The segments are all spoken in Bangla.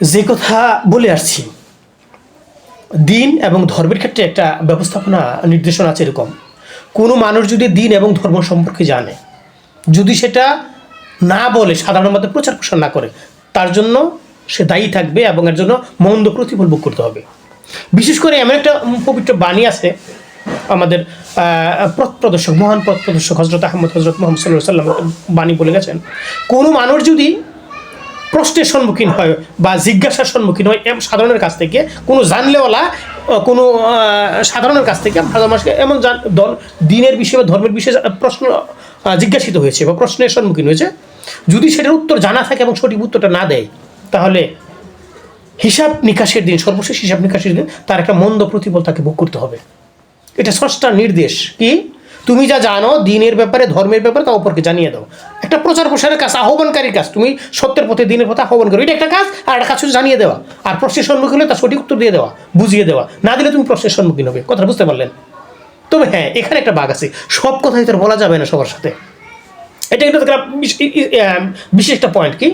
যে কথা বলে আসছি, দিন এবং ধর্মের ক্ষেত্রে একটা ব্যবস্থাপনা নির্দেশনা আছে এরকম। কোনো মানুষ যদি দিন এবং ধর্ম সম্পর্কে জানে, যদি সেটা না বলে সাধারণ মধ্যে প্রচার প্রসার না করে, তার জন্য সে দায়ী থাকবে এবং এর জন্য মন্দ প্রতিফল ভোগ করতে হবে। বিশেষ করে এমন একটা পবিত্র বাণী আছে, আমাদের পথ প্রদর্শক, মহান পথ প্রদর্শক হজরত আহমদ হজরত মোহাম্মদ সাল্লাহ সাল্লাম বাণী বলে গেছেন। কোনো মানুষ যদি প্রশ্নের সম্মুখীন হয় বা জিজ্ঞাসার সম্মুখীন হয় এম সাধারণের কাছ থেকে। কোনো জানলেওয়ালা কোনো সাধারণের কাছ থেকে ভালো মানুষকে এমন দিনের বিষয়ে বা ধর্মের বিষয়ে প্রশ্ন জিজ্ঞাসিত হয়েছে বা প্রশ্নের সম্মুখীন হয়েছে। যদি সেটার উত্তর জানা থাকে এবং সঠিক উত্তরটা না দেয়, তাহলে হিসাব নিকাশের দিন, সর্বশেষ হিসাব নিকাশের দিন তার একটা মন্দ প্রতিফল তাকে ভোগ করতে হবে। এটা স্রষ্টার নির্দেশ। কি? তুমি যা জানো, দিনের ব্যাপারে, ধর্মের ব্যাপারে, তা অপরকে জানিয়ে দাও। একটা প্রচার প্রসারের কাজ, আহ্বানকারীর কাজ। তুমি সত্যের পথে, দিনের পথে আহ্বান করো। এটা একটা কাজ, আর একটা কাজ জানিয়ে দেওয়া। আর প্রশ্নের সম্মুখীন হলে তার সঠিক উত্তর দিয়ে দেওয়া, বুঝিয়ে দেওয়া। না দিলে তুমি প্রশ্নের সম্মুখীন হবে। কথা বুঝতে পারলেন? তবে হ্যাঁ এখানে একটা বাঘ আছে। সব কথাই তো বলা যাবে না সবার সাথে। এটা কিন্তু বিশেষ একটা পয়েন্ট কি?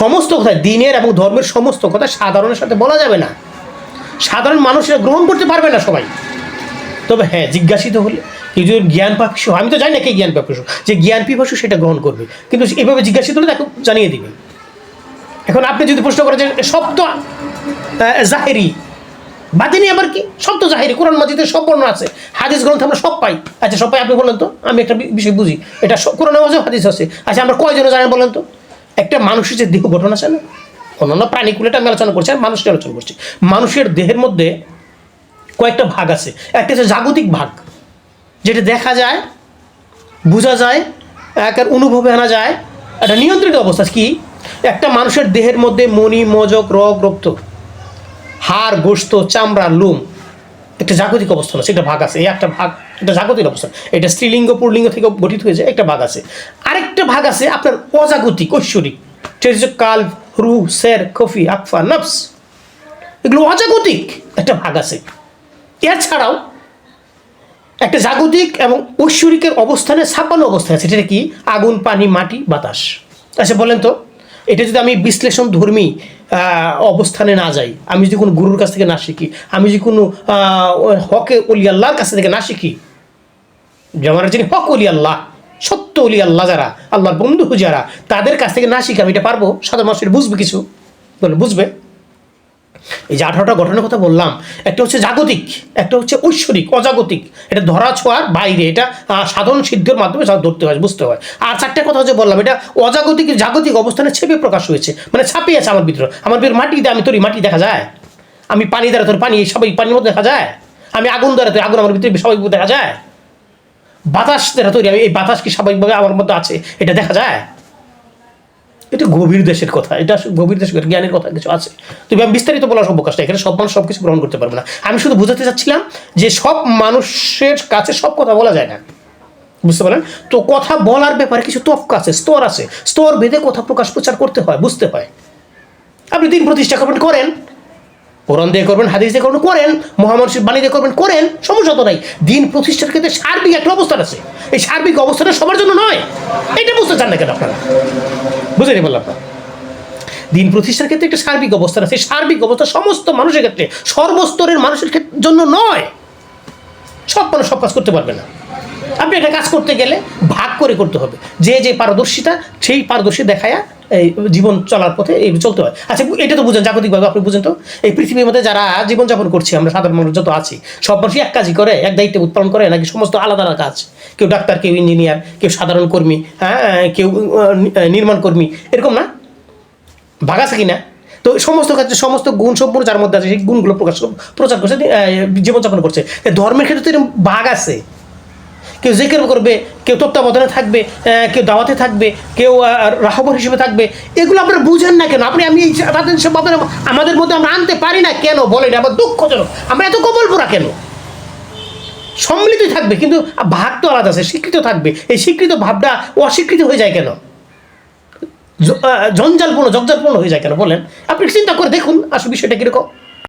সমস্ত কথা, দিনের এবং ধর্মের সমস্ত কথা সাধারণের সাথে বলা যাবে না। সাধারণ মানুষেরা গ্রহণ করতে পারবে না সবাই। তবে হ্যাঁ জিজ্ঞাসিত হলে যদি জ্ঞান পাপিসু আমি তো জানি না কে জ্ঞান পাপিসু যে জ্ঞান পিপাসু সেটা গ্রহণ করবে। কিন্তু এভাবে জিজ্ঞাসিত হলে তাকে জানিয়ে দিবেন এখন আপনি যদি প্রশ্ন করেন যে আহ, জাহেরি বাদিনী আবার কি? সব তো জাহেরি কোরআন মাজিদের সব বর্ণ আছে হাদিস গ্রন্থ আমরা সব পাই। আচ্ছা সব পাই আপনি বলেন তো আমি একটা বিষয় বুঝি। এটা কোরআনে মাঝে হাদিস আছে। আচ্ছা আমরা কয়জনে জানেন বলেন তো? একটা মানুষের যে দেহ গঠন আছে না অন্যান্য প্রাণীকুলেটা আমি আলোচনা করছি আর মানুষকে আলোচনা করছি। মানুষের দেহের মধ্যে কয়েকটা ভাগ আছে। একটা হচ্ছে জাগতিক ভাগ। যেটা দেখা যায়, বোঝা যায়, একের অনুভবে আনা যায় একটা নিয়ন্ত্রিত অবস্থা। কি? একটা মানুষের দেহের মধ্যে মণি মজক, রগ, রক্ত, হাড়, গোস্ত, চামড়া, লোম, একটা জাগতিক অবস্থান আছে একটা ভাগ আছে। এই একটা ভাগ, এটা জাগতিক অবস্থান এটা স্ত্রীলিঙ্গ, পুরলিঙ্গ থেকে গঠিত হয়েছে, একটা ভাগ আছে। আরেকটা ভাগ আছে আপনার অজাগতিক, ঐশ্বরিক। সেটা কাল, রু, সের কফি আকফা, নফস। এগুলো অজাগতিক একটা ভাগ আছে। এছাড়াও একটা জাগতিক এবং ঐশ্বরিকের অবস্থানে ছাপানো অবস্থায় আছে সেটা কি? আগুন, পানি, মাটি, বাতাস। আচ্ছা বলেন তো, এটা যদি আমি বিশ্লেষণ ধর্মী অবস্থানে না যাই, আমি যদি কোনো গুরুর কাছ থেকে না শিখি, আমি যদি কোনো হকে অলি আল্লাহর কাছ থেকে না শিখি যেমন যিনি হক অলি আল্লাহ, সত্য অলি আল্লাহ যারা, আল্লাহর বন্ধু যারা, তাদের কাছ থেকে না শিখি আমি এটা পারব? সাধারণ মানুষের বুঝবে কিছু? বলে বুঝবে? এই যে আঠারোটা ঘটনার কথা বললাম, একটা হচ্ছে জাগতিক, একটা হচ্ছে ঐশ্বরিক, অজাগতিক। এটা ধরা ছোঁয়ার বাইরে, এটা সাধন সিদ্ধের মাধ্যমে ধরতে হয়, বুঝতে হয়। আর চারটে কথা হচ্ছে বললাম, এটা অজাগতিক, জাগতিক অবস্থানে ছেপে প্রকাশ হয়েছে মানে ছাপিয়ে আছে আমার ভিতরে। আমার ভিতরে মাটি দিয়ে আমি তোর, মাটি দেখা যায়। আমি পানি দ্বারা তোর, পানি, সবাই পানির মধ্যে দেখা যায়। আমি আগুন দ্বারা তোর, আগুন আমার ভিতরে স্বাভাবিক দেখা যায়। বাতাস দ্বারা তৈরি, আমি এই বাতাস কি স্বাভাবিকভাবে আমার মধ্যে আছে, এটা দেখা যায়? এটা গভীর দেশের কথা, এটা গভীর দেশের জ্ঞানের কথা কিছু আছে। তো আমি বিস্তারিত বলার কাজটা, এখানে সব মানুষ সব কিছু গ্রহণ করতে পারবে না। আমি শুধু বোঝাতে চাচ্ছিলাম যে সব মানুষের কাছে সব কথা বলা যায় না। বুঝতে পারেন তো কথা বলার ব্যাপারে কিছু তফক আছে, স্তর আছে। স্তর ভেদে কথা প্রকাশ প্রচার করতে হয়, বুঝতে হয়। আপনি দিন প্রতিষ্ঠা করেন। কোরআন দিয়ে করবেন, হাদিস দিয়ে করবেন, করেন মহামানুষের বাণী দিয়ে করবেন, করেন, সমস্যা তো নাই। দিন প্রতিষ্ঠার ক্ষেত্রে সার্বিক একটা অবস্থান আছে। এই সার্বিক অবস্থাটা সবার জন্য নয়। এটা বুঝতে চান না কেন আপনারা? বুঝে বললাম না? দিন প্রতিষ্ঠার ক্ষেত্রে একটা সার্বিক অবস্থান আছে। সার্বিক অবস্থা সমস্ত মানুষের ক্ষেত্রে, সর্বস্তরের মানুষের জন্য নয়। সব মানুষ সব কাজ করতে পারবে না। আপনি একটা কাজ করতে গেলে ভাগ করে করতে হবে। যে যে পারদর্শিতা সেই পারদর্শী দেখায়া এই জীবন চলার পথে এই চলতে হয়। আচ্ছা এটা তো বুঝেন, জাগতিকভাবে আপনি বুঝেন তো। এই পৃথিবীর মধ্যে যারা জীবনযাপন করছি, আমরা সাধারণ মানুষ যত আছি, সব মানুষই এক কাজই করে, এক দায়িত্ব উৎপাদন করে নাকি সমস্ত আলাদা আলাদা কাজ? কেউ ডাক্তার, কেউ ইঞ্জিনিয়ার, কেউ সাধারণ কর্মী হ্যাঁ কেউ নি- নির্মাণ কর্মী, এরকম না? ভাগ আছে কিনা? তো সমস্ত ক্ষেত্রে সমস্ত গুণ সম্পূর্ণ যার মধ্যে আছে, সেই গুণগুলো প্রকাশ, প্রচার করছে জীবনযাপন করছে। ধর্মের ক্ষেত্রে তো এরকম ভাগ আছে। কেউ জেকের করবে, কেউ তত্ত্বাবধানে থাকবে কেউ দাওয়াতে থাকবে, কেউ রাহবর হিসেবে থাকবে। এগুলো আপনারা বুঝেন না কেন? আপনি, আমি তাদের সব আপনারা আমাদের মধ্যে আমরা আনতে পারি না কেন বলেন? আবার দুঃখজনক। আমরা এত কবল পোড়া কেন? সম্মিলিতই থাকবে, কিন্তু ভাগ তো আলাদা আছে, স্বীকৃত থাকবে। এই স্বীকৃত ভাবটা অস্বীকৃত হয়ে যায় কেন? জঞ্জালপূর্ণ জঞ্জালপূর্ণ হয়ে যায় কেন? বলেন। আপনি চিন্তা করে দেখুন, আসলে বিষয়টা কীরকম?